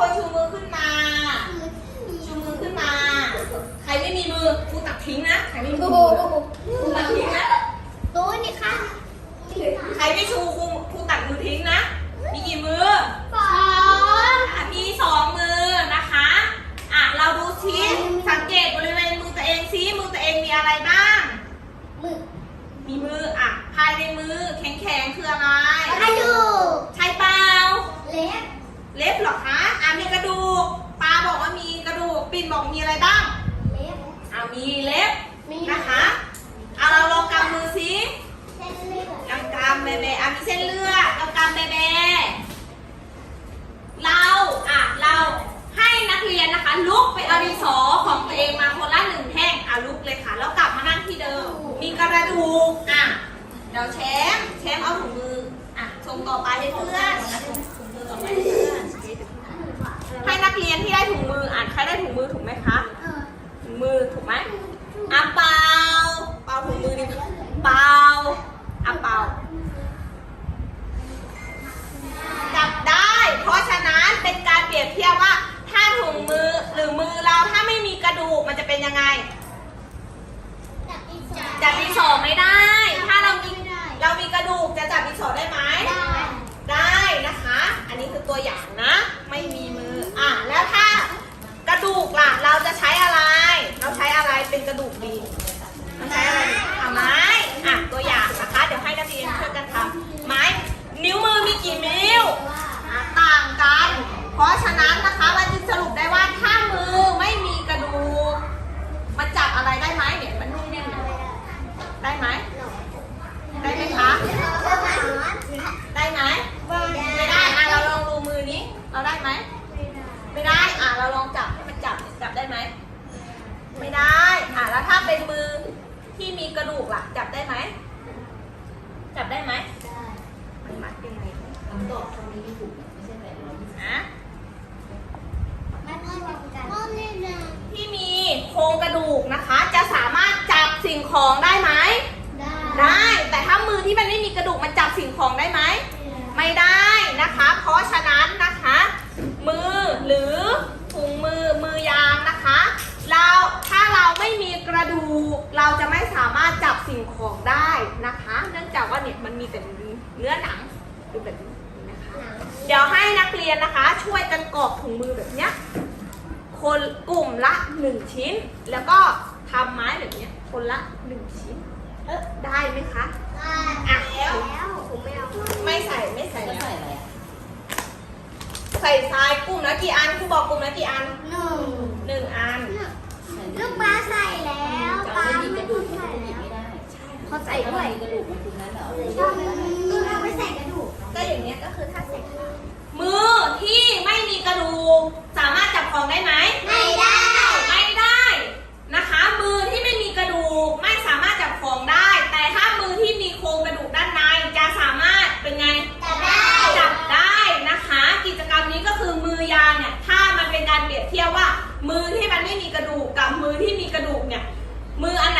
คนชูมือขึ้นมา ชูมือขึ้นมา ใครไม่มีมือครูตัดทิ้งนะ ใครไม่มีมือครูตัดทิ้งนะตู้นี่ค่ะใครไม่ชูครูครูตัดมือทิ้งนะ มีกี่มือสองอะมีสองมือนะคะ อะเราดูชิ้นสังเกตบริเวณมือตัวเองซิมือตัวเองมีอะไรบ้าง มือ มีมือ อะ ภายในมือแข็งๆคืออะไรกระดูก ใช่เปล่า เล็บ เล็บเหรอคะอะมีกระดูกปลาบอกว่ามีกระดูกปิ่นบอกมีอะไรบ้างเล็บอะมีเล็บมีนะคะเอาเราลองกำมือซิเส้นเลือดกำกำเบเบอะมีเส้นเลือดกำกำเบเบเราอะเราให้นักเรียนนะคะ ลุกไปเอาดินสอของตัวเองมาคนละหนึ่งแท่งอะลุกเลยค่ะ แล้วกลับมานั่งที่เดิม มีกระดูกอะเดี๋ยวแชมป์แชมป์เอาถุงมืออะส่งต่อไปให้เพื่อนถุงมือต่อไปให้เพื่อนให้นัก เรียนที่ได้ถุงมืออะใครได้ถุงมือถูกไหมคะเออถุงมือถูกไหมอะเปล่าเปล่าถุงมือดิเปล่าอะเปล่าจับได้ เพราะฉะนั้นเป็นการเปรียบเทียบว่า ถ้าถุงมือหรือมือเราถ้าไม่มีกระดูกมันจะเป็นยังไงจับอีกจับดินสอไม่ได้ ถ้าเรามีไม่ได้เรามีกระดูกจะจับดินสอได้ไหมได้ ได้นะคะ อันนี้คือตัวอย่างนะ กดีเราใช้อะไรดีอะไม้ อะตัวอย่างนะคะ เดี๋ยวให้นักเรียนช่วยกันทำไม้ นิ้วมือมีกี่นิ้วอะต่างกัน เพราะฉะนั้นนะคะเราจึงสรุปได้ว่าถ้ามือไม่มีกระดูก มันจับอะไรได้ไหมเนี่ย มันนุ่มนิ่มเนี่ยได้ไหม ได้ไหมคะ ได้ไหม ไม่ได้ อะเราลองดูมือนี้ เราได้ไหม ไม่ได้ อะเราลองจับให้มันจับจับได้ไหม ไม่ได้ อะแล้วถ้าเป็นมือที่มีกระดูกล่ะ จับได้ไหม จับได้ไหมมันมัดยังไงคำตอบคำนี้ถูกไม่ใช่แบบเราอะไม่ต้องจับกันต้นนี่ะที่มีโครงกระดูกนะคะ จะสามารถจับสิ่งของได้ไหมได้ได้ แต่ถ้ามือที่มันไม่มีกระดูกมันจับสิ่งของได้ไหม ไม่ได้นะคะ เพราะฉะนั้นนะคะ มือหรือถุงมือ ระดูกเราจะไม่สามารถจับสิ่งของได้นะคะ เนื่องจากว่าเนี่ยมันมีแต่เนื้อหนังดูแบบนี้นะคะ เดี๋ยวให้นักเรียนนะคะ ช่วยกันกรอกถุงมือแบบเนี้ยคนกลุ่มละหนึ่งชิ้น แล้วก็ทำไม้แบบเนี้ยคนละหนึ่งชิ้น เออได้ไหมคะอะแล้วผมไม่เอาไม่ใส่ไม่ใส่จะแล้วใส่อะไรอะใส่ทรายกลุ่มละกี่อันครูบอกกลุ่มละกี่อันหนึ่งหนึ่ง ส่ด้ด้ววยยกระดูกมันตรงนั้นเหรอลูกเราไม่ใส่กระดูกก็อย่างเงี้ยก็คือถ้าใส่ขามือที่ไม่มีกระดูกสามารถจับของได้ไหม ไม่ได้ ไม่ได้นะคะ มือที่ไม่มีกระดูกไม่สามารถจับของได้ แต่ถ้ามือที่มีโครงกระดูกด้านในจะสามารถเป็นไง จับได้ จับได้นะคะ กิจกรรมนี้ก็คือมือยางเนี่ยถ้ามันเป็นการเปรียบเทียบว่า มือที่มันไม่มีกระดูกกับมือที่มีกระดูกเนี่ยมืออันไหน